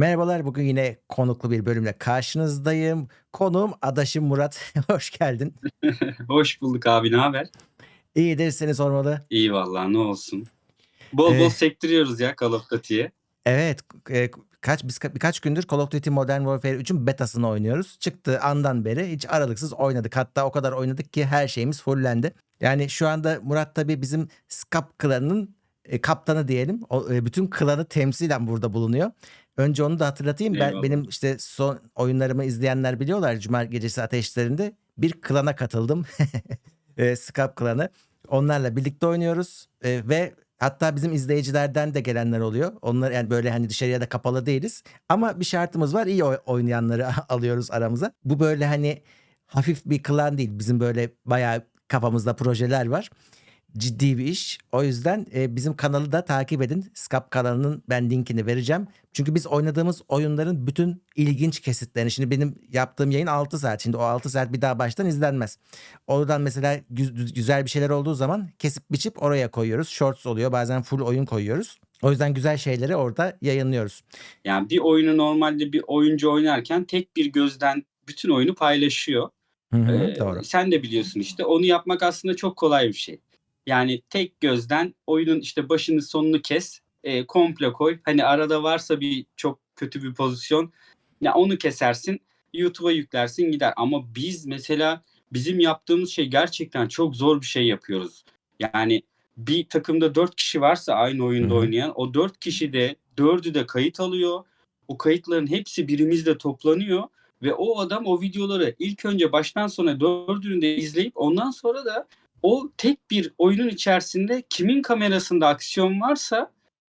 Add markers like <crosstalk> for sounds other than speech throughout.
Merhabalar, bugün yine konuklu bir bölümle karşınızdayım. Konuğum adaşım Murat. <laughs> Hoş geldin. <laughs> Hoş bulduk abi, ne haber? İyidir, seni sormalı. İyi vallahi ne olsun. Bol bol Eee, sektiriyoruz ya Call of Duty'ye. evet, eee, kaç biz birkaç gündür Call of Duty Modern Warfare 3'ün betasını oynuyoruz. Çıktığı andan beri hiç aralıksız oynadık. Hatta o kadar oynadık ki her şeyimiz fullendi. Yani şu anda Murat tabii bizim SCAP klanının e, kaptanı diyelim. O, e, bütün klanı temsilen burada bulunuyor. Önce onu da hatırlatayım. Ben benim işte son oyunlarımı izleyenler biliyorlar. Cuma gecesi ateşlerinde bir klana katıldım. <laughs> e, SCAP klanı. Onlarla birlikte oynuyoruz E, ve hatta bizim izleyicilerden de gelenler oluyor. Onlar yani böyle hani dışarıya da kapalı değiliz. Ama bir şartımız var. iyi oy- oynayanları <laughs> alıyoruz aramıza. Bu böyle hani hafif bir klan değil. Bizim böyle bayağı kafamızda projeler var. Ciddi bir iş. O yüzden e, bizim kanalı da takip edin. Scap kanalının ben linkini vereceğim. Çünkü biz oynadığımız oyunların bütün ilginç kesitlerini. Şimdi benim yaptığım yayın 6 saat. Şimdi o 6 saat bir daha baştan izlenmez. Oradan mesela gü- güzel bir şeyler olduğu zaman kesip biçip oraya koyuyoruz. Shorts oluyor. Bazen full oyun koyuyoruz. O yüzden güzel şeyleri orada yayınlıyoruz. Yani bir oyunu normalde bir oyuncu oynarken tek bir gözden bütün oyunu paylaşıyor. Hı hı, Ee, doğru. sen de biliyorsun işte onu yapmak aslında çok kolay bir şey. Yani tek gözden oyunun işte başını sonunu kes, e, komple koy. Hani arada varsa bir çok kötü bir pozisyon, ya onu kesersin, YouTube'a yüklersin gider. Ama biz mesela bizim yaptığımız şey gerçekten çok zor bir şey yapıyoruz. Yani bir takımda dört kişi varsa aynı oyunda Hı hı. oynayan, o dört kişi de dördü de kayıt alıyor. O kayıtların hepsi birimizde toplanıyor ve o adam o videoları ilk önce baştan sona dördünü de izleyip ondan sonra da o tek bir oyunun içerisinde kimin kamerasında aksiyon varsa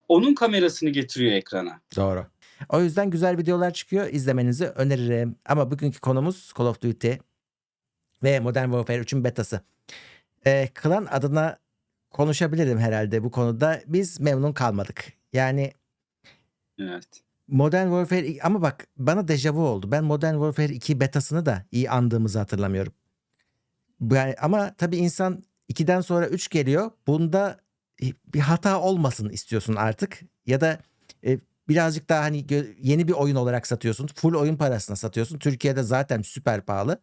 onun kamerasını getiriyor ekrana. Doğru. O yüzden güzel videolar çıkıyor. İzlemenizi öneririm. Ama bugünkü konumuz Call of Duty ve Modern Warfare 3'ün betası. Ee, klan adına konuşabilirim herhalde bu konuda. Biz memnun kalmadık. Yani Evet. Modern Warfare ama bak bana dejavu oldu. Ben Modern Warfare 2 betasını da iyi andığımızı hatırlamıyorum. Yani, ama tabii insan 2'den sonra 3 geliyor. Bunda bir hata olmasın istiyorsun artık. Ya da e, birazcık daha hani yeni bir oyun olarak satıyorsun. Full oyun parasına satıyorsun. Türkiye'de zaten süper pahalı.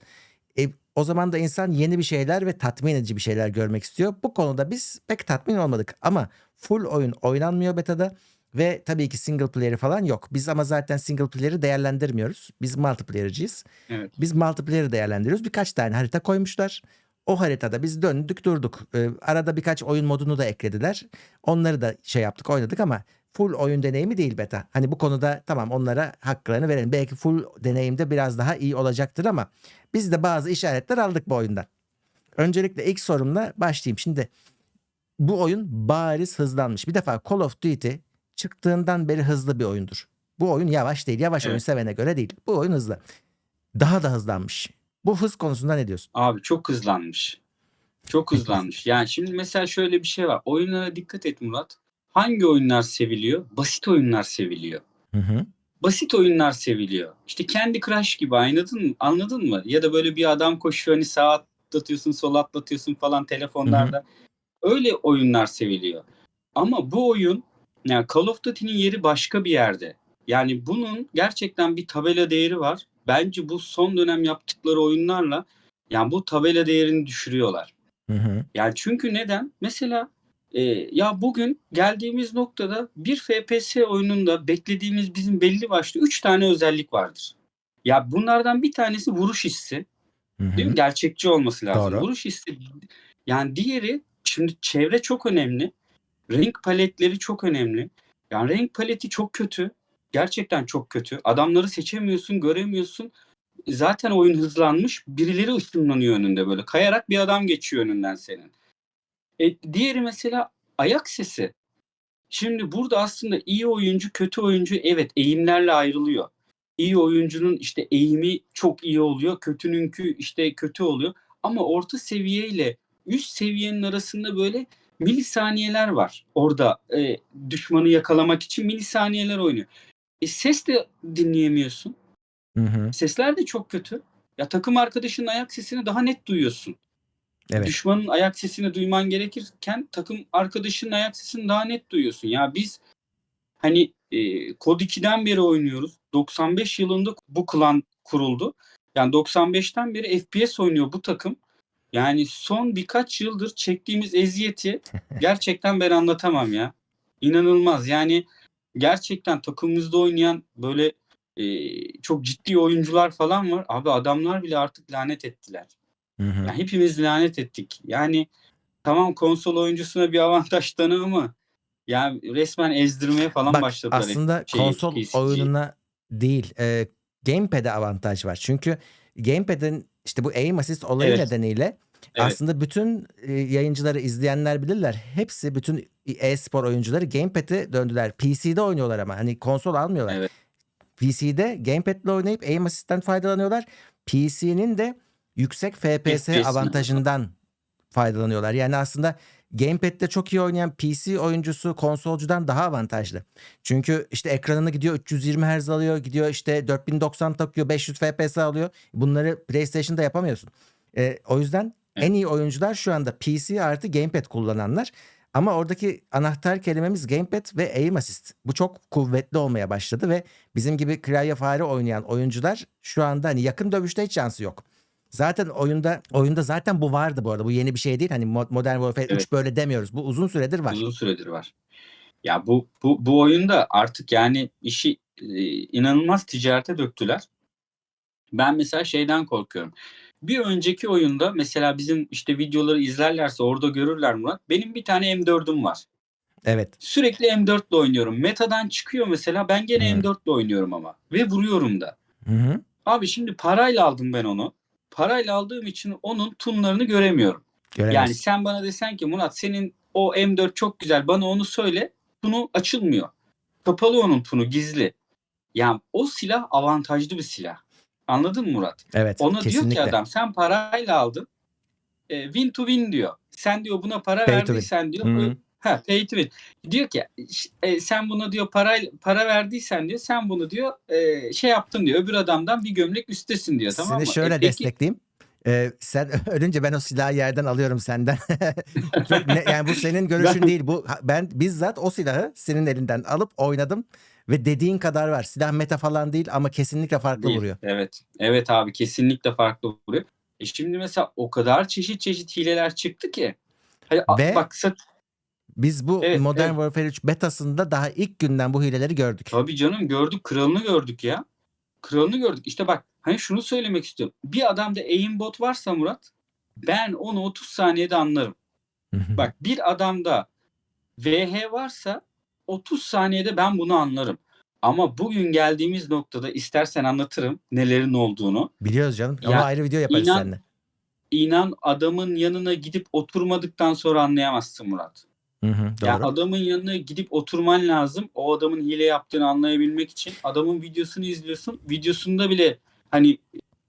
E, o zaman da insan yeni bir şeyler ve tatmin edici bir şeyler görmek istiyor. Bu konuda biz pek tatmin olmadık. Ama full oyun oynanmıyor betada. Ve tabii ki single player'ı falan yok. Biz ama zaten single player'ı değerlendirmiyoruz. Biz multiplayer'cıyız. Evet. Biz multiplayer'ı değerlendiriyoruz. Birkaç tane harita koymuşlar. O haritada biz döndük durduk. Ee, arada birkaç oyun modunu da eklediler. Onları da şey yaptık oynadık ama full oyun deneyimi değil beta. Hani bu konuda tamam onlara haklarını verelim. Belki full deneyimde biraz daha iyi olacaktır ama biz de bazı işaretler aldık bu oyundan. Öncelikle ilk sorumla başlayayım. Şimdi bu oyun bariz hızlanmış. Bir defa Call of Duty çıktığından beri hızlı bir oyundur. Bu oyun yavaş değil. Yavaş oyun Evet. sevene göre değil. Bu oyun hızlı. Daha da hızlanmış. Bu hız konusunda ne diyorsun? Abi çok hızlanmış. Çok hızlanmış. Yani şimdi mesela şöyle bir şey var. Oyunlara dikkat et Murat. Hangi oyunlar seviliyor? Basit oyunlar seviliyor. Hı hı. basit oyunlar seviliyor. İşte Candy Crush gibi anladın mı? Anladın mı? Ya da böyle bir adam koşuyor hani sağa atlatıyorsun, sola atlatıyorsun falan telefonlarda. Öyle oyunlar seviliyor. Ama bu oyun yani Call of Duty'nin yeri başka bir yerde. Yani bunun gerçekten bir tabela değeri var. Bence bu son dönem yaptıkları oyunlarla yani bu tabela değerini düşürüyorlar. Hı hı. Yani çünkü neden? Mesela e, ya bugün geldiğimiz noktada bir FPS oyununda beklediğimiz bizim belli başlı 3 tane özellik vardır. Ya bunlardan bir tanesi vuruş hissi. Hı Değil hı. mi? Gerçekçi olması lazım. Doğru. Vuruş hissi. Yani diğeri şimdi çevre çok önemli. Renk paletleri çok önemli. Yani renk paleti çok kötü. Gerçekten çok kötü. Adamları seçemiyorsun, göremiyorsun. Zaten oyun hızlanmış. Birileri ışınlanıyor önünde böyle. Kayarak bir adam geçiyor önünden senin. E, diğeri mesela ayak sesi. Şimdi burada aslında iyi oyuncu, kötü oyuncu evet eğimlerle ayrılıyor. İyi oyuncunun işte eğimi çok iyi oluyor, kötününkü işte kötü oluyor. Ama orta seviye ile üst seviyenin arasında böyle milisaniyeler var. Orada e, düşmanı yakalamak için milisaniyeler oynuyor. E, ses de dinleyemiyorsun. Hı hı. Sesler de çok kötü. Ya takım arkadaşının ayak sesini daha net duyuyorsun. Evet. Düşmanın ayak sesini duyman gerekirken takım arkadaşının ayak sesini daha net duyuyorsun. Ya biz Hani e, Kod 2'den beri oynuyoruz. 95 yılında bu klan kuruldu. Yani 95'ten beri FPS oynuyor bu takım. Yani son birkaç yıldır çektiğimiz eziyeti <laughs> gerçekten ben anlatamam ya. İnanılmaz. Yani gerçekten takımımızda oynayan böyle e, çok ciddi oyuncular falan var. Abi adamlar bile artık lanet ettiler. Hı hı. Yani hepimiz lanet ettik. Yani tamam konsol oyuncusuna bir avantaj tanı ama yani resmen ezdirmeye falan Bak başladılar. aslında şeyi, konsol PC'yi. oyununa değil e, gamepad'e avantaj var. Çünkü gamepad'in işte bu aim assist olayı Evet. nedeniyle Evet. aslında bütün e, yayıncıları izleyenler bilirler. Hepsi bütün e-spor oyuncuları gamepad'e döndüler. PC'de oynuyorlar ama hani konsol almıyorlar. Evet. PC'de gamepad'le oynayıp aim assist'ten faydalanıyorlar. PC'nin de yüksek FPS FPS'ine. avantajından faydalanıyorlar. Yani aslında gamepad'de çok iyi oynayan PC oyuncusu konsolcudan daha avantajlı. Çünkü işte ekranını gidiyor 320 Hz alıyor, gidiyor işte 4090 takıyor, 500 FPS alıyor. Bunları PlayStation'da yapamıyorsun. Ee, o yüzden en iyi oyuncular şu anda PC artı gamepad kullananlar. Ama oradaki anahtar kelimemiz gamepad ve aim assist. Bu çok kuvvetli olmaya başladı ve bizim gibi klavye fare oynayan oyuncular şu anda hani yakın dövüşte hiç şansı yok. Zaten oyunda oyunda zaten bu vardı bu arada. Bu yeni bir şey değil. Hani Mo- Modern Warfare 3 Evet. böyle demiyoruz. Bu uzun süredir var. Uzun süredir var. Ya bu bu bu oyunda artık yani işi e, inanılmaz ticarete döktüler. Ben mesela şeyden korkuyorum. Bir önceki oyunda mesela bizim işte videoları izlerlerse orada görürler Murat. Benim bir tane M4'üm var. Evet. Sürekli M4 ile oynuyorum. Metadan çıkıyor mesela ben gene Hı. M4 ile oynuyorum ama. Ve vuruyorum da. Hı hı. Abi şimdi parayla aldım ben onu. Parayla aldığım için onun tunlarını göremiyorum. Yani Göremez. sen bana desen ki Murat senin o M4 çok güzel bana onu söyle. Tunu açılmıyor. Kapalı onun tunu gizli. Yani o silah avantajlı bir silah. Anladın mı Murat? Evet. Ona diyor kesinlikle. ki adam sen parayla aldın. E, win to win diyor. Sen diyor buna para Pay verdiysen diyor. Hı. Ha, pay to win. Diyor ki e, sen buna diyor para para verdiysen diyor sen bunu diyor e, şey yaptın diyor. Öbür adamdan bir gömlek üstesin diyor tamam mı? Seni şöyle E, peki- destekleyeyim. Ee, sen <laughs> ölünce ben o silahı yerden alıyorum senden. <laughs> Çok ne- yani bu senin görüşün <laughs> değil. Bu ben bizzat o silahı senin elinden alıp oynadım ve dediğin kadar var. Silah meta falan değil ama kesinlikle farklı Değil. vuruyor. Evet. Evet abi kesinlikle farklı vuruyor. E şimdi mesela o kadar çeşit çeşit hileler çıktı ki. Hani a- Ve- bak sat- Biz bu Evet, Modern evet. Warfare 3 betasında daha ilk günden bu hileleri gördük. tabii canım gördük kralını gördük ya. Kralını gördük. İşte bak hani şunu söylemek istiyorum. Bir adamda aimbot varsa Murat ben onu 30 saniyede anlarım. Bak bir adamda VH varsa 30 saniyede ben bunu anlarım. Ama bugün geldiğimiz noktada istersen anlatırım nelerin olduğunu. Biliyoruz canım. Ama Ya, ayrı video yaparız inan- seninle. İnan adamın yanına gidip oturmadıktan sonra anlayamazsın Murat. Hı hı, doğru. Yani adamın yanına gidip oturman lazım. O adamın hile yaptığını anlayabilmek için. Adamın videosunu izliyorsun. Videosunda bile hani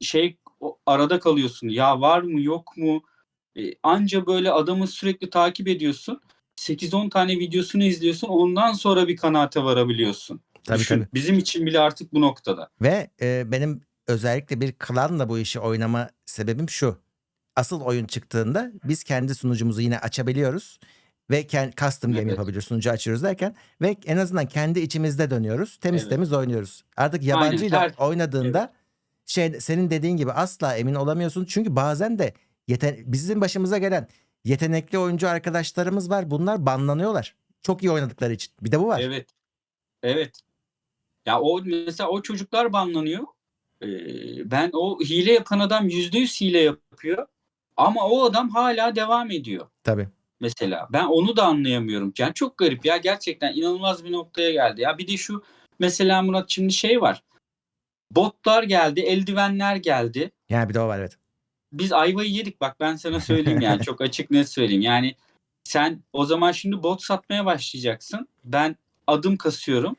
şey arada kalıyorsun. Ya var mı yok mu? E, anca böyle adamı sürekli takip ediyorsun. 8-10 tane videosunu izliyorsun. Ondan sonra bir kanaate varabiliyorsun. Tabii, Düşün. tabii. Bizim için bile artık bu noktada. Ve e, benim özellikle bir klanla bu işi oynama sebebim şu. Asıl oyun çıktığında biz kendi sunucumuzu yine açabiliyoruz ve kendi custom game Evet. yapabiliyoruz. Sunucu açıyoruz derken ve en azından kendi içimizde dönüyoruz. Temiz Evet. temiz oynuyoruz. Artık yabancıyla her- oynadığında şey senin dediğin gibi asla emin olamıyorsun. Çünkü bazen de yeten bizim başımıza gelen yetenekli oyuncu arkadaşlarımız var. Bunlar banlanıyorlar. Çok iyi oynadıkları için. Bir de bu var. Evet. Evet. Ya o mesela o çocuklar banlanıyor. Ee, ben o hile yapan adam %100 hile yapıyor. Ama o adam hala devam ediyor Tabii. Mesela. Ben onu da anlayamıyorum. Yani çok garip ya gerçekten inanılmaz bir noktaya geldi. Ya bir de şu mesela Murat şimdi şey var. Botlar geldi, eldivenler geldi. Yani bir de o var evet. Biz ayvayı yedik bak ben sana söyleyeyim yani çok açık net söyleyeyim. Yani sen o zaman şimdi bot satmaya başlayacaksın. Ben adım kasıyorum.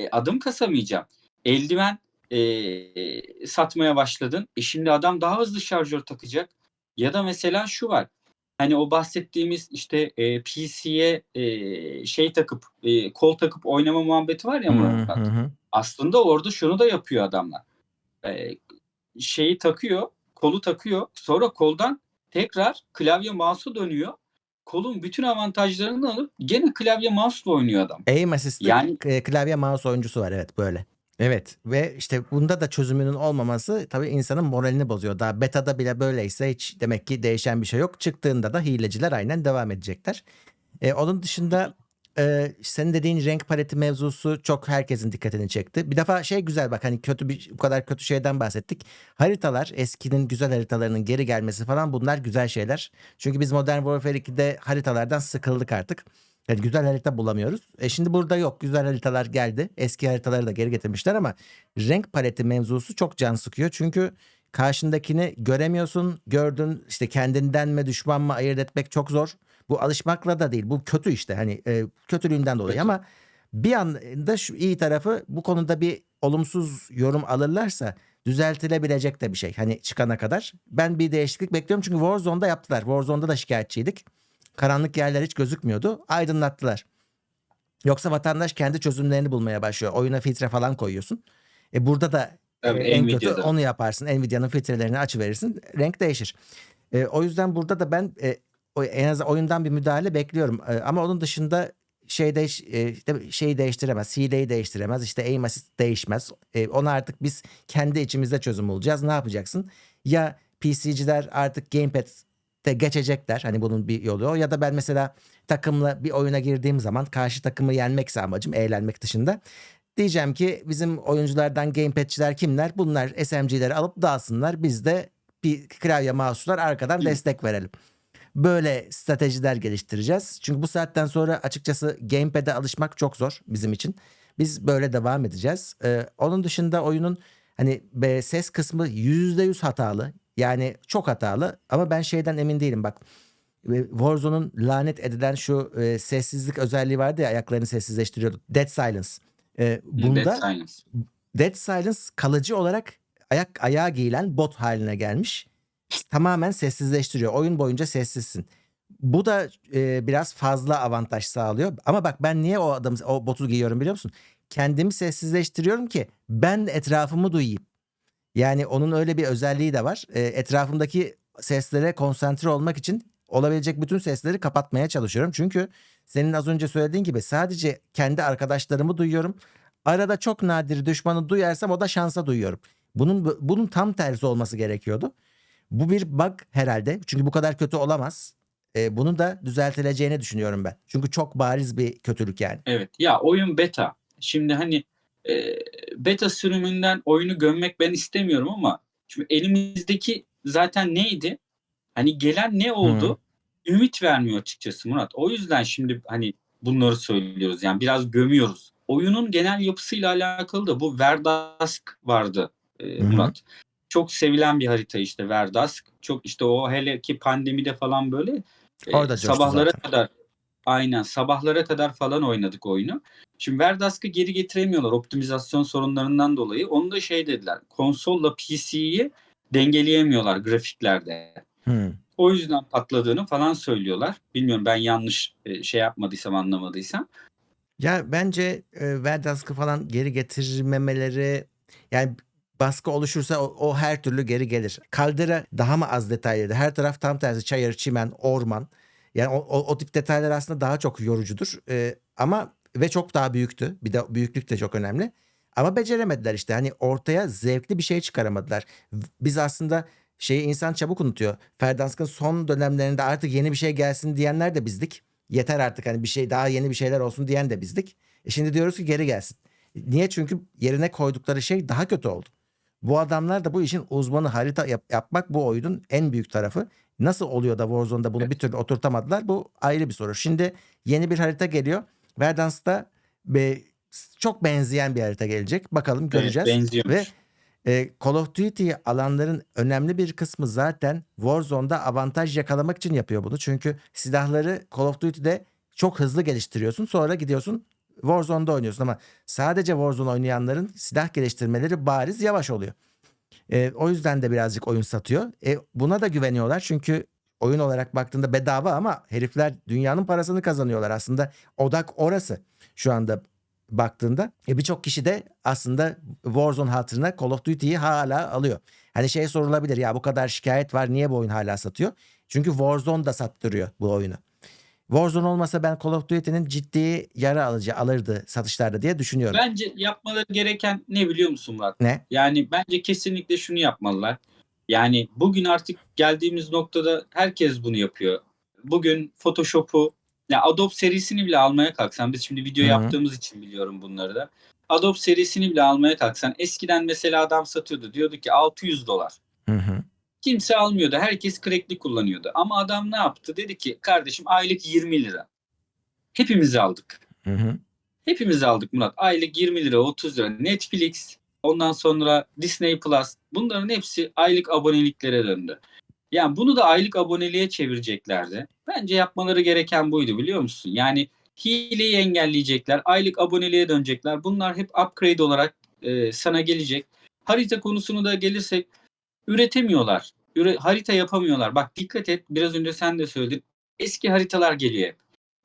E, adım kasamayacağım. Eldiven e, satmaya başladın. E şimdi adam daha hızlı şarjör takacak. Ya da mesela şu var. Hani o bahsettiğimiz işte e, PC'ye e, şey takıp e, kol takıp oynama muhabbeti var ya Murat. hı hı. Aslında orada şunu da yapıyor adamlar. Ee, şeyi takıyor, kolu takıyor. Sonra koldan tekrar klavye mouse'a dönüyor. kolun bütün avantajlarını alıp gene klavye mouse'la oynuyor adam. Aim assist'li Yani- e, klavye mouse oyuncusu var evet böyle. Evet ve işte bunda da çözümünün olmaması tabii insanın moralini bozuyor. Daha beta'da bile böyleyse hiç demek ki değişen bir şey yok. Çıktığında da hileciler aynen devam edecekler. E, onun dışında e, senin dediğin renk paleti mevzusu çok herkesin dikkatini çekti. Bir defa şey güzel bak hani kötü bir bu kadar kötü şeyden bahsettik. Haritalar eskinin güzel haritalarının geri gelmesi falan bunlar güzel şeyler. Çünkü biz Modern Warfare 2'de haritalardan sıkıldık artık. Yani güzel harita bulamıyoruz. E şimdi burada yok. Güzel haritalar geldi. Eski haritaları da geri getirmişler ama renk paleti mevzusu çok can sıkıyor. Çünkü karşındakini göremiyorsun. Gördün işte kendinden mi düşman mı ayırt etmek çok zor. Bu alışmakla da değil. Bu kötü işte hani e, kötülüğünden dolayı Kötü. ama bir anda şu iyi tarafı bu konuda bir olumsuz yorum alırlarsa düzeltilebilecek de bir şey. Hani çıkana kadar. Ben bir değişiklik bekliyorum çünkü Warzone'da yaptılar. Warzone'da da şikayetçiydik. Karanlık yerler hiç gözükmüyordu. Aydınlattılar. Yoksa vatandaş kendi çözümlerini bulmaya başlıyor. Oyuna filtre falan koyuyorsun. E burada da Tabii, en kötü Nvidia'da. onu yaparsın. Nvidia'nın filtrelerini açıverirsin. Renk değişir. E, o yüzden burada da ben e, en azından oyundan bir müdahale bekliyorum. E, ama onun dışında şey değiş, e, şeyi değiştiremez. Hileyi değiştiremez. İşte aim assist değişmez. E, ona artık biz kendi içimizde çözüm bulacağız. Ne yapacaksın? Ya PC'ciler artık gamepad'de geçecekler. Hani bunun bir yolu o. Ya da ben mesela takımla bir oyuna girdiğim zaman karşı takımı yenmekse amacım eğlenmek dışında. Diyeceğim ki bizim oyunculardan gamepad'çiler kimler? Bunlar SMG'leri alıp dağılsınlar. Biz de bir klavye mouse'lar arkadan Hı. destek verelim. Böyle stratejiler geliştireceğiz. Çünkü bu saatten sonra açıkçası gamepad'e alışmak çok zor bizim için. Biz böyle devam edeceğiz. Ee, onun dışında oyunun hani ses kısmı %100 hatalı. Yani çok hatalı ama ben şeyden emin değilim bak. e, Warzone'un lanet edilen şu e, sessizlik özelliği vardı ya ayaklarını sessizleştiriyordu. Dead Silence. E, bunda Dead Silence. Dead Silence kalıcı olarak ayak ayağa giyilen bot haline gelmiş. Tamamen sessizleştiriyor. Oyun boyunca sessizsin. Bu da e, biraz fazla avantaj sağlıyor. Ama bak ben niye o adamı o botu giyiyorum biliyor musun? Kendimi sessizleştiriyorum ki ben etrafımı duyayım. Yani onun öyle bir özelliği de var. E, etrafımdaki seslere konsantre olmak için olabilecek bütün sesleri kapatmaya çalışıyorum. Çünkü senin az önce söylediğin gibi sadece kendi arkadaşlarımı duyuyorum. Arada çok nadir düşmanı duyarsam o da şansa duyuyorum. Bunun bunun tam tersi olması gerekiyordu. Bu bir bug herhalde. Çünkü bu kadar kötü olamaz. E, bunun da düzeltileceğini düşünüyorum ben. Çünkü çok bariz bir kötülük yani. Evet. Ya oyun beta. Şimdi hani e, beta sürümünden oyunu gömmek ben istemiyorum ama şimdi elimizdeki zaten neydi? Hani gelen ne oldu? Ümit vermiyor açıkçası Murat. O yüzden şimdi hani bunları söylüyoruz. Yani biraz gömüyoruz. Oyunun genel yapısıyla alakalı da bu Verdask vardı e. Murat. Çok sevilen bir harita işte Verdask. Çok işte o hele ki pandemide falan böyle e, Orada sabahlara zaten. kadar aynen sabahlara kadar falan oynadık oyunu. Şimdi Verdask'ı geri getiremiyorlar optimizasyon sorunlarından dolayı. Onu da şey dediler. Konsolla PC'yi dengeleyemiyorlar grafiklerde. Hmm. O yüzden patladığını falan söylüyorlar. Bilmiyorum ben yanlış e, şey yapmadıysam anlamadıysam. Ya bence e, Verdansk'ı falan geri getirmemeleri yani baskı oluşursa o, o her türlü geri gelir. Kaldera daha mı az detaylıydı? Her taraf tam tersi çayır, çimen, orman. Yani o, o, o tip detaylar aslında daha çok yorucudur. E, ama ve çok daha büyüktü. Bir de büyüklük de çok önemli. Ama beceremediler işte. Hani ortaya zevkli bir şey çıkaramadılar. Biz aslında şeyi insan çabuk unutuyor. Verdansk'ın son dönemlerinde artık yeni bir şey gelsin diyenler de bizdik. Yeter artık hani bir şey daha yeni bir şeyler olsun diyen de bizdik. E şimdi diyoruz ki geri gelsin. Niye? Çünkü yerine koydukları şey daha kötü oldu. Bu adamlar da bu işin uzmanı harita yap- yapmak bu oyunun en büyük tarafı. Nasıl oluyor da Warzone'da bunu bir türlü oturtamadılar? Bu ayrı bir soru. Şimdi yeni bir harita geliyor. Verdansk'ta be, çok benzeyen bir harita gelecek. Bakalım göreceğiz. Evet, benziyormuş. Ve e, Call of Duty alanların önemli bir kısmı zaten Warzone'da avantaj yakalamak için yapıyor bunu. Çünkü silahları Call of Duty'de çok hızlı geliştiriyorsun. Sonra gidiyorsun Warzone'da oynuyorsun ama sadece Warzone oynayanların silah geliştirmeleri bariz yavaş oluyor. E, o yüzden de birazcık oyun satıyor. E, buna da güveniyorlar çünkü oyun olarak baktığında bedava ama herifler dünyanın parasını kazanıyorlar. Aslında odak orası şu anda baktığında. E, Birçok kişi de aslında Warzone hatırına Call of Duty'yi hala alıyor. Hani şey sorulabilir ya bu kadar şikayet var niye bu oyun hala satıyor? Çünkü Warzone da sattırıyor bu oyunu. Warzone olmasa ben Call of Duty'nin ciddi yara alıcı alırdı satışlarda diye düşünüyorum. Bence yapmaları gereken ne biliyor musun Murat? Ne? Yani bence kesinlikle şunu yapmalılar. Yani bugün artık geldiğimiz noktada herkes bunu yapıyor. Bugün Photoshop'u ya Adobe serisini bile almaya kalksan biz şimdi video Hı hı. yaptığımız için biliyorum bunları da. Adobe serisini bile almaya kalksan eskiden mesela adam satıyordu diyordu ki 600 dolar. Hı hı. Kimse almıyordu. Herkes crackli kullanıyordu. Ama adam ne yaptı? Dedi ki kardeşim aylık 20 lira. Hepimiz aldık. Hı hı. Hepimiz aldık Murat. Aylık 20 lira, 30 lira. Netflix, ondan sonra Disney Plus. Bunların hepsi aylık aboneliklere döndü. Yani bunu da aylık aboneliğe çevireceklerdi. Bence yapmaları gereken buydu biliyor musun? Yani hileyi engelleyecekler, aylık aboneliğe dönecekler. Bunlar hep upgrade olarak e, sana gelecek. Harita konusunu da gelirsek üretemiyorlar. Üre- harita yapamıyorlar. Bak dikkat et biraz önce sen de söyledin. Eski haritalar geliyor hep.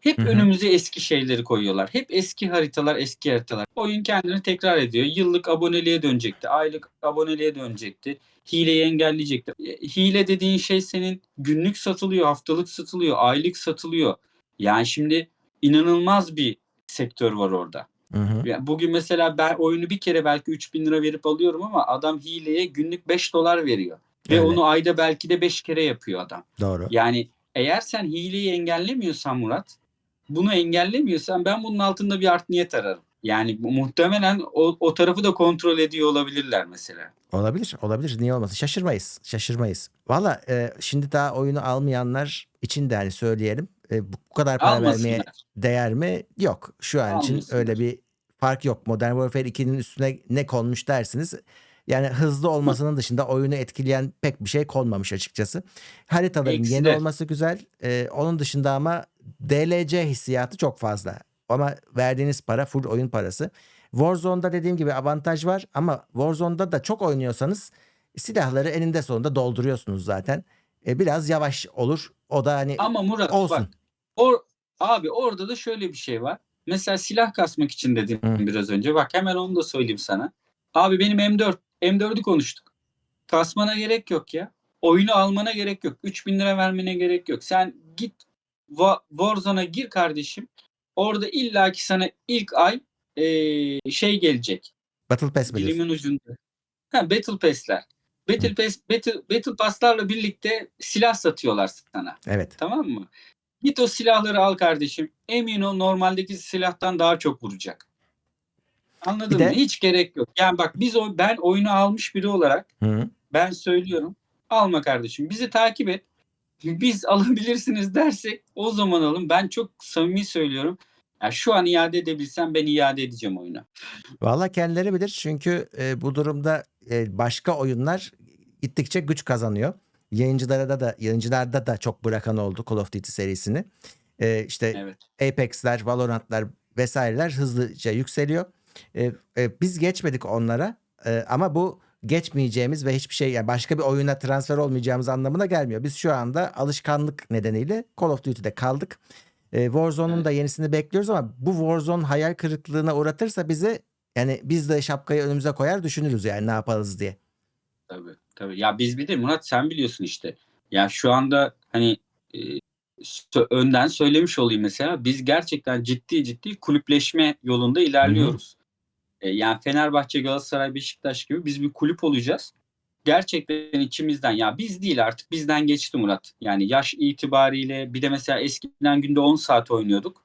Hep Hı hı. önümüze eski şeyleri koyuyorlar. Hep eski haritalar, eski haritalar. Oyun kendini tekrar ediyor. Yıllık aboneliğe dönecekti. Aylık aboneliğe dönecekti. Hileyi engelleyecekti. E, Hile dediğin şey senin günlük satılıyor, haftalık satılıyor, aylık satılıyor. Yani şimdi inanılmaz bir sektör var orada. Hı hı. Yani bugün mesela ben oyunu bir kere belki 3000 lira verip alıyorum ama adam hileye günlük 5 dolar veriyor. Ve onu ayda belki de 5 kere yapıyor adam. Doğru. Yani eğer sen hileyi engellemiyorsan Murat, bunu engellemiyorsan ben bunun altında bir art niyet ararım. Yani muhtemelen o, o tarafı da kontrol ediyor olabilirler mesela. Olabilir, olabilir. Niye olmasın? Şaşırmayız, şaşırmayız. Valla e, şimdi daha oyunu almayanlar için de hani söyleyelim. E, bu kadar para vermeye değer mi? Yok. Şu an için öyle bir fark yok. Modern Warfare 2'nin üstüne ne konmuş dersiniz. Yani hızlı olmasının dışında oyunu etkileyen pek bir şey konmamış açıkçası. Haritaların Eksi yeni olması güzel. E, onun dışında ama DLC hissiyatı çok fazla. Ama verdiğiniz para full oyun parası. Warzone'da dediğim gibi avantaj var ama Warzone'da da çok oynuyorsanız silahları eninde sonunda dolduruyorsunuz zaten. E, biraz yavaş olur. O da hani Ama Murat olsun. bak or, abi orada da şöyle bir şey var. Mesela silah kasmak için dedim Hı. biraz önce. Bak hemen onu da söyleyeyim sana. Abi benim M4. M4'ü konuştuk. Kasmana gerek yok ya. Oyunu almana gerek yok. 3000 lira vermene gerek yok. Sen git Warzone'a gir kardeşim. Orada illaki sana ilk ay eee, şey gelecek. Battle Pass mi? Dilimin ucunda. Ha, Battle Pass'ler. Battle Pass, Battle, Battle Pass'larla birlikte silah satıyorlar sana. Evet. Tamam mı? Git o silahları al kardeşim. Emin ol normaldeki silahtan daha çok vuracak. Anladın Bir de- mı? Hiç gerek yok. Yani bak biz o ben oyunu almış biri olarak Hı. ben söylüyorum. Alma kardeşim. Bizi takip et. Biz alabilirsiniz dersek o zaman alın. Ben çok samimi söylüyorum. Ya şu an iade edebilsem ben iade edeceğim oyunu. Valla kendileri bilir çünkü e, bu durumda e, başka oyunlar gittikçe güç kazanıyor. Yayıncılara da yayıncılarda da çok bırakan oldu Call of Duty serisini. E, işte Evet. Apex'ler, Valorant'lar vesaireler hızlıca yükseliyor. E, e, biz geçmedik onlara E, ama bu geçmeyeceğimiz ve hiçbir şey yani başka bir oyuna transfer olmayacağımız anlamına gelmiyor. Biz şu anda alışkanlık nedeniyle Call of Duty'de kaldık. E, Warzone'un Evet. da yenisini bekliyoruz ama bu Warzone hayal kırıklığına uğratırsa bizi yani biz de şapkayı önümüze koyar düşünürüz yani ne yaparız diye. Tabii tabii. Ya biz bir de Murat sen biliyorsun işte. Ya şu anda hani e, önden söylemiş olayım mesela. Biz gerçekten ciddi ciddi kulüpleşme yolunda ilerliyoruz. E, yani Fenerbahçe, Galatasaray, Beşiktaş gibi biz bir kulüp olacağız. Gerçekten içimizden ya biz değil artık bizden geçti Murat. Yani yaş itibariyle bir de mesela eskiden günde 10 saat oynuyorduk.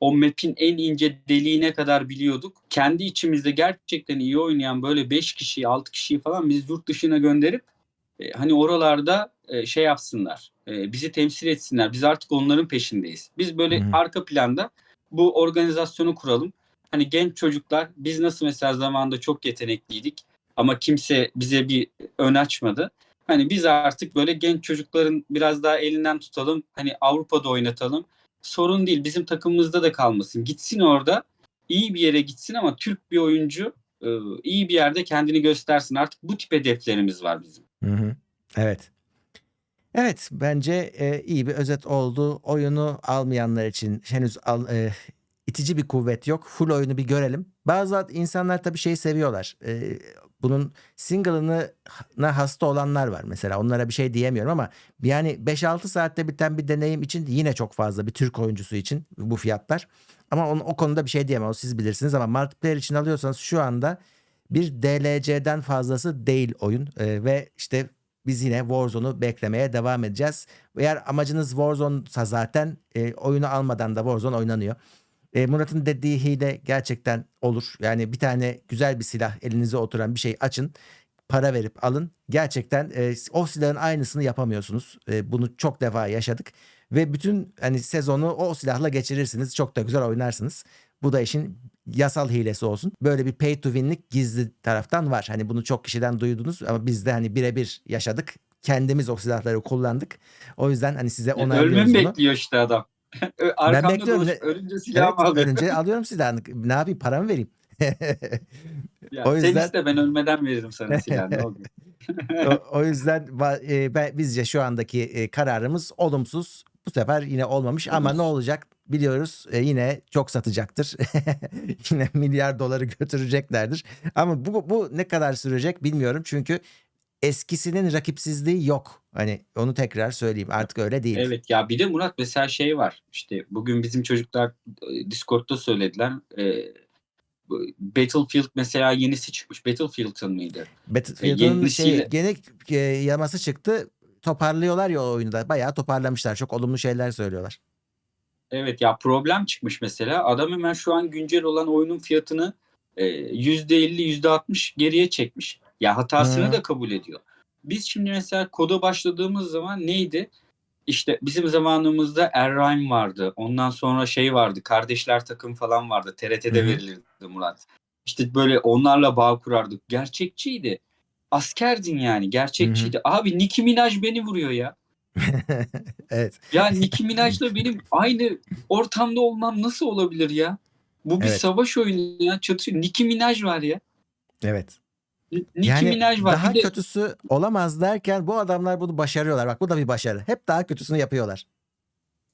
O map'in en ince deliğine kadar biliyorduk. Kendi içimizde gerçekten iyi oynayan böyle 5 kişiyi 6 kişiyi falan biz yurt dışına gönderip e, hani oralarda e, şey yapsınlar. e, bizi temsil etsinler. Biz artık onların peşindeyiz. Biz böyle Hı hı. arka planda bu organizasyonu kuralım. Hani genç çocuklar biz nasıl mesela zamanında çok yetenekliydik ama kimse bize bir ön açmadı. Hani biz artık böyle genç çocukların biraz daha elinden tutalım. Hani Avrupa'da oynatalım. Sorun değil. Bizim takımımızda da kalmasın. Gitsin orada iyi bir yere gitsin ama Türk bir oyuncu e, iyi bir yerde kendini göstersin. Artık bu tip hedeflerimiz var bizim. Hı hı. Evet. Evet bence e, iyi bir özet oldu. Oyunu almayanlar için henüz al, e, itici bir kuvvet yok. Full oyunu bir görelim. Bazı insanlar tabii şeyi seviyorlar. E, bunun single'ına hasta olanlar var mesela. Onlara bir şey diyemiyorum ama yani 5-6 saatte biten bir deneyim için yine çok fazla bir Türk oyuncusu için bu fiyatlar. Ama onu, o konuda bir şey diyemem. O siz bilirsiniz ama multiplayer için alıyorsanız şu anda bir DLC'den fazlası değil oyun Ee, ve işte biz yine Warzone'u beklemeye devam edeceğiz. Eğer amacınız Warzone'sa zaten e, oyunu almadan da Warzone oynanıyor. E, Murat'ın dediği hile gerçekten olur. Yani bir tane güzel bir silah elinize oturan bir şey açın. Para verip alın. Gerçekten e, o silahın aynısını yapamıyorsunuz. E, bunu çok defa yaşadık. Ve bütün hani sezonu o silahla geçirirsiniz. Çok da güzel oynarsınız. Bu da işin yasal hilesi olsun. Böyle bir pay to win'lik gizli taraftan var. Hani bunu çok kişiden duydunuz ama biz de hani birebir yaşadık. Kendimiz o silahları kullandık. O yüzden hani size Yani onaylıyoruz ölmemi bekliyor işte adam. Arkamda bekliyorum. dolaşıp ölünce silahımı Evet, alıyor. önce alıyorum silahını. Ne yapayım paramı vereyim. <laughs> Ya, o Sen yüzden- iste ben ölmeden veririm sana silahı. ne oluyor? <laughs> o, o yüzden va- e, ben, bizce şu andaki e, kararımız olumsuz. Bu sefer yine olmamış ama Olumsuz. ne olacak biliyoruz. E, yine çok satacaktır. <laughs> yine milyar doları götüreceklerdir. Ama bu, bu ne kadar sürecek bilmiyorum. Çünkü eskisinin rakipsizliği yok. Hani onu tekrar söyleyeyim. Artık öyle değil. Evet ya bir de Murat mesela şey var. İşte bugün bizim çocuklar e, Discord'da söylediler. E, Battlefield mesela yenisi çıkmış. Battlefield'ın mıydı? Battlefield'ın yenisiyle- şey, gene e, yaması çıktı. Toparlıyorlar ya o oyunu da. Bayağı toparlamışlar. Çok olumlu şeyler söylüyorlar. Evet ya problem çıkmış mesela. Adam hemen şu an güncel olan oyunun fiyatını e, %50 %60 geriye çekmiş. Ya hatasını Hı. da kabul ediyor. Biz şimdi mesela koda başladığımız zaman neydi? İşte bizim zamanımızda Errime vardı. Ondan sonra şey vardı. Kardeşler takım falan vardı. TRT'de hı. verilirdi Murat. İşte böyle onlarla bağ kurardık. Gerçekçiydi. Askerdin yani. Gerçekçiydi. Abi Nicki Minaj beni vuruyor ya. <laughs> evet. Ya Nicki Minaj'la benim aynı ortamda olmam nasıl olabilir ya? Bu bir Evet. savaş oyunu ya. Çatışıyor. Nicki Minaj var ya. Evet. Nicki yani Minaj var. daha bir de, kötüsü olamaz derken bu adamlar bunu başarıyorlar. Bak bu da bir başarı. Hep daha kötüsünü yapıyorlar.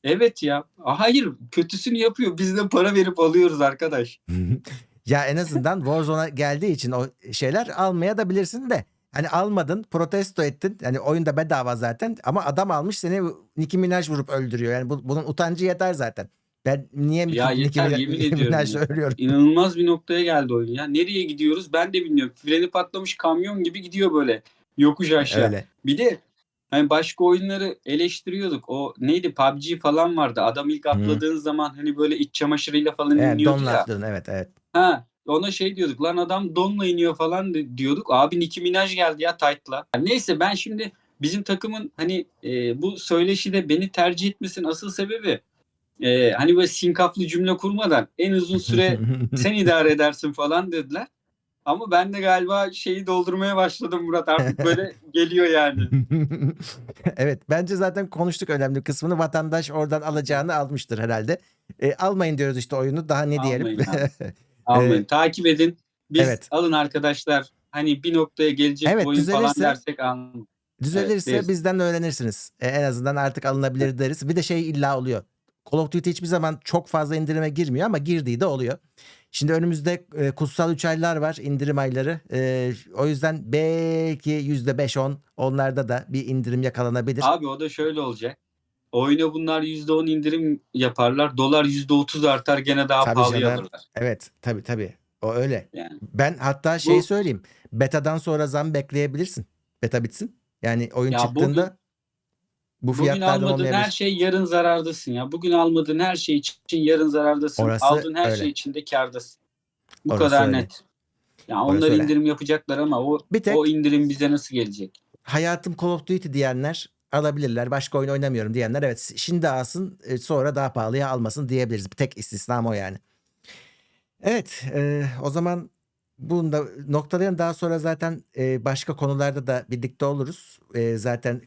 Evet ya. Hayır kötüsünü yapıyor. Biz de para verip alıyoruz arkadaş. <laughs> ya en azından Warzone'a geldiği için o şeyler almaya da bilirsin de. Hani almadın, protesto ettin. Yani oyunda bedava zaten ama adam almış seni Nicki Minaj vurup öldürüyor. Yani bu, bunun utancı yeter zaten. Ben niye Ya yeter, Minaj, yemin ediyorum ölüyorum? İnanılmaz bir noktaya geldi oyun ya. Nereye gidiyoruz ben de bilmiyorum. Freni patlamış kamyon gibi gidiyor böyle. Yokuş aşağı. Öyle. Bir de hani başka oyunları eleştiriyorduk. O neydi PUBG falan vardı. Adam ilk atladığın zaman hani böyle iç çamaşırıyla falan Evet, iniyordu donla ya. atladın, evet evet. Ha, ona şey diyorduk. Lan adam donla iniyor falan di- diyorduk. Abi Nicki Minaj geldi ya tight'la. Neyse ben şimdi bizim takımın hani e, bu söyleşide beni tercih etmesinin asıl sebebi e, hani böyle sinkaflı cümle kurmadan en uzun süre <laughs> sen idare edersin falan dediler. Ama ben de galiba şeyi doldurmaya başladım Murat artık böyle <laughs> geliyor yani. <laughs> evet bence zaten konuştuk önemli kısmını vatandaş oradan alacağını almıştır herhalde. E, almayın diyoruz işte oyunu daha ne diyelim. Almayın abi. Almayın. Ee, Takip edin. Biz evet. alın arkadaşlar. Hani bir noktaya gelecek Evet, oyun falan düzelirse- dersek almayın. Düzelirse deriz. bizden de öğrenirsiniz. E, en azından artık alınabilir deriz. Bir de şey illa oluyor. Call of Duty hiçbir zaman çok fazla indirime girmiyor ama girdiği de oluyor. Şimdi önümüzde e, kutsal 3 aylar var indirim ayları. E, o yüzden belki %5-10 onlarda da bir indirim yakalanabilir. Abi o da şöyle olacak. Oyuna bunlar %10 indirim yaparlar. Dolar %30 artar gene daha Tabii pahalıya canım. alırlar. Evet tabii tabii. O öyle. Yani. Ben hatta şey Bu- söyleyeyim. Beta'dan sonra zam bekleyebilirsin. Beta bitsin. Yani oyun Ya çıktığında bu Bugün fiyatlardan almadığın her şey yarın zarardasın ya. Bugün almadığın her şey için yarın zarardasın. Orası Aldığın her öyle. şey için de kârdasın. Bu Orası kadar öyle. net. Ya Orası onlar öyle. indirim yapacaklar ama o Bir tek o indirim bize nasıl gelecek? hayatım Call of Duty diyenler alabilirler. Başka oyun oynamıyorum diyenler evet şimdi alsın e, sonra daha pahalıya almasın diyebiliriz. Bir tek istisnam o yani. Evet e, o zaman bunu da noktalayalım. Daha sonra zaten e, başka konularda da birlikte oluruz. E, zaten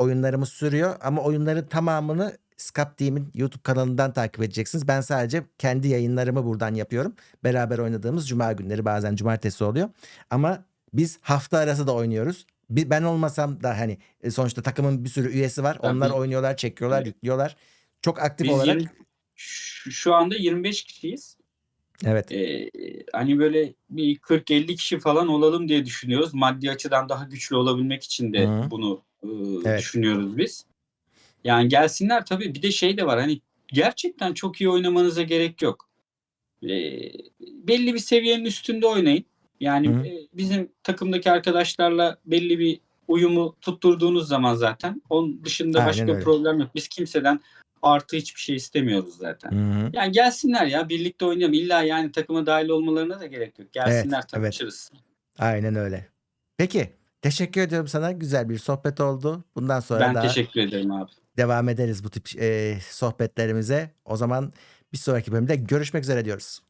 oyunlarımız sürüyor ama oyunların tamamını Scap Team'in YouTube kanalından takip edeceksiniz. Ben sadece kendi yayınlarımı buradan yapıyorum. Beraber oynadığımız cuma günleri bazen cumartesi oluyor. Ama biz hafta arası da oynuyoruz. Ben olmasam da hani e, sonuçta takımın bir sürü üyesi var. Tabii. Onlar oynuyorlar, çekiyorlar, Evet. yüklüyorlar. Çok aktif Biz olarak 20 şu, anda 25 kişiyiz. Evet. Eee, hani böyle bir 40-50 kişi falan olalım diye düşünüyoruz. Maddi açıdan daha güçlü olabilmek için de Hı. bunu, ııı, Evet. düşünüyoruz biz. Yani gelsinler tabii. Bir de şey de var, hani gerçekten çok iyi oynamanıza gerek yok. Eee, belli bir seviyenin üstünde oynayın. Yani, eee, bizim takımdaki arkadaşlarla belli bir uyumu tutturduğunuz zaman zaten onun dışında Aynen başka öyle. problem yok. Biz kimseden artı hiçbir şey istemiyoruz zaten. Hı hı. Yani gelsinler ya birlikte oynayalım. İlla yani takıma dâhil olmalarına da gerek yok. Evet, Gelsinler evet. tanışırız. Aynen öyle. Peki, teşekkür ediyorum sana. Güzel bir sohbet oldu. Bundan sonra Ben da teşekkür ederim abi. devam ederiz bu tip, eee, sohbetlerimize. O zaman bir sonraki bölümde görüşmek üzere diyoruz.